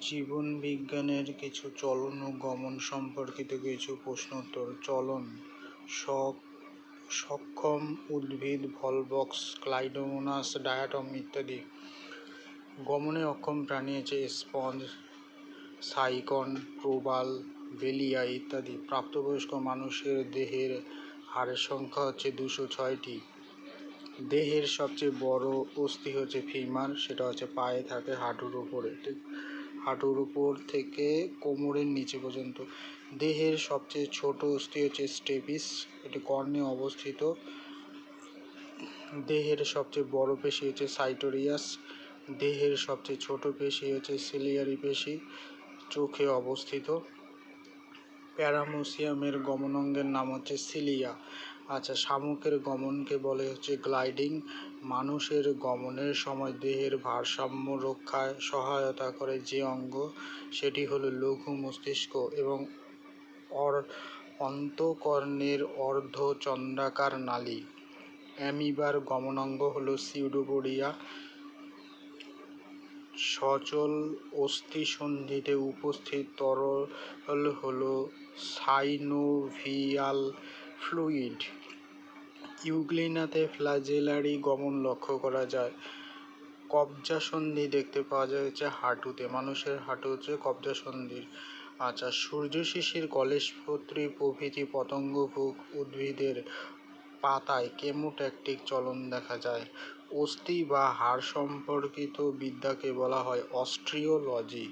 জীবন বিজ্ঞানের কিছু চলন ও গমন সম্পর্কিত কিছু প্রশ্ন উত্তর, চলন। স- সক্ষম, উদ্ভিদ ভলভক্স ক্লাইডোমোনাস, ডায়াটম ইত্যাদি। গমনে অক্ষম প্রাণী আছে স্পঞ্জ, সাইকন, প্রবাল বেলিয়া ইত্যাদি। প্রাপ্তবয়স্ক মানুষের দেহের হাড়ের সংখ্যা হচ্ছে দুশো ছয়টি। দেহের সবচেয়ে বড় অস্থি হচ্ছে ফিমার, সেটা হচ্ছে পায়ে থাকে হাঁটুর উপরে। ঠিক হাঁটুর উপর থেকে কোমরের নিচে পর্যন্ত। দেহের সবচেয়ে ছোট অস্থি হচ্ছে স্টেপিস, এটি কর্ণে অবস্থিত। দেহের সবচেয়ে বড় পেশি হচ্ছে সাইটোরিয়াস। দেহের সবচেয়ে ছোট পেশি হচ্ছে সিলিয়ারি পেশি, চোখে অবস্থিত। প্যারামোসিয়ামের গমনাঙ্গের নাম হচ্ছে সিলিয়া। আচ্ছা শামুকের গমনকে বলে হচ্ছে গ্লাইডিং। মানুষের গমনের সময় দেহের ভারসাম্য রক্ষায় সহায়তা করে যে অঙ্গ, সেটি হলো লঘু মস্তিষ্ক এবং অর অন্তকর্ণের অর্ধচন্দ্রাকার নালী। অ্যামিবার গমনাঙ্গ হলো সিউডোপোডিয়া সচল অস্থিসন্ধিতে উপস্থিত তরল হল সাইনোভিয়াল ফ্লুইড। ইউগ্লিনাতে ফ্ল্যাজেলারি গমন লক্ষ্য করা যায়। কবজা সন্ধি দেখতে পাওয়া যায় হচ্ছে হাঁটুতে। মানুষের হাঁটু হচ্ছে কবজা সন্ধির আচ্ছা সূর্য শিশির কলেজপত্রী প্রভৃতি পতঙ্গভোগ উদ্ভিদের পাতায় কেমোট্যাকটিক চলন দেখা যায়। অস্থি বা হাড় সম্পর্কিত বিদ্যাকে বলা হয় অস্ট্রিওলজি।